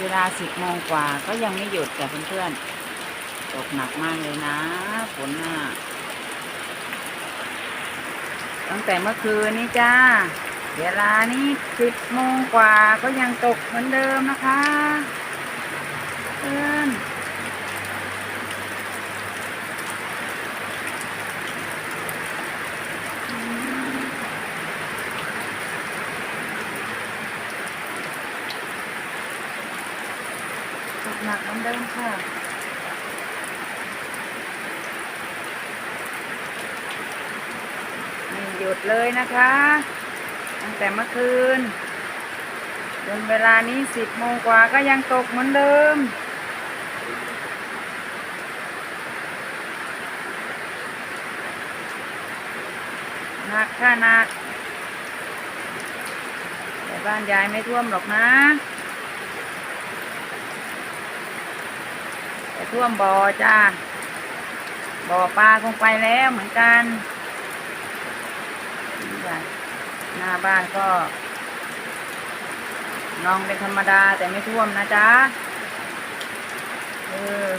เวลาสิบโมงกว่าก็ยังไม่หยุดแต่เพื่อนๆ ตกหนักมากเลยนะฝนน่ะตั้งแต่เมื่อคืนนี้จ้า เวลานี้สิบโมงกว่าก็ยังตกเหมือนเดิมนะคะ เพื่อน หนักเหมือนเดิมค่ะไม่หยุดเลยนะคะ ตั้งแต่เมื่อคืน จนเวลานี้สิบโมงกว่าก็ยังตกเหมือนเดิมหนักค่ะหนักแต่บ้านยายไม่ท่วมหรอกนะ แต่ท่วมบ่อจ้าบ่อปลาคงไปแล้วเหมือนกันนี่จ้ะหน้าบ้านก็นองเป็นธรรมดาแต่ไม่ท่วมนะจ๊ะเออ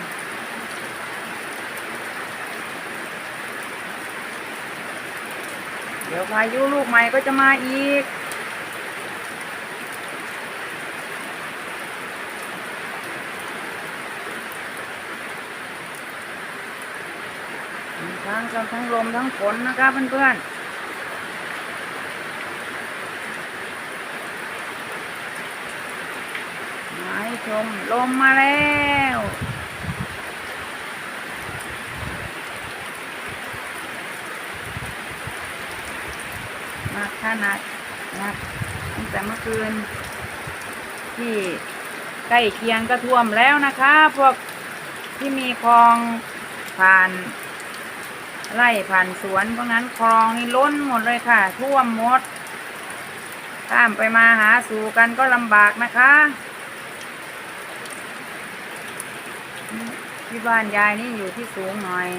เดี๋ยวพายุลูกใหม่ก็จะมาอีก ทั้งทั้งลมทั้งฝนนะคะเพื่อนๆมาให้ชมลมมาแล้วมากขนาดหนักตั้งแต่เมื่อคืน ที่ใกล้เคียงก็ท่วมแล้วนะคะ พวกที่มีคลองผ่าน ไล่ผ่านสวนเพราะงั้นคลองนี่ล้นหมดเลยค่ะ ท่วมหมด ข้ามไปมาหาสู่กันก็ลำบากนะคะ ที่บ้านยายนี่อยู่ที่สูงหน่อย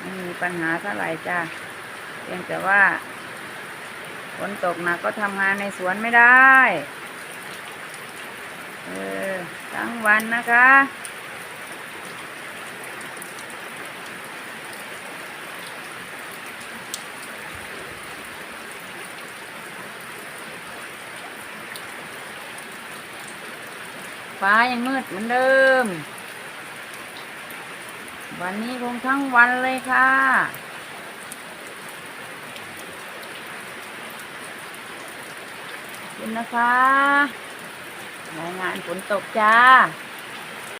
ไม่มีปัญหาเท่าไหร่จ้ะเพียงแต่ว่าฝนตกหนักก็ทำงานในสวนไม่ได้ เออ ทั้งวันนะคะ ฟ้ายังมืดเหมือนเดิม วันนี้คงทั้งวันเลยค่ะ คุณนะคะรายงานฝนตกจ้า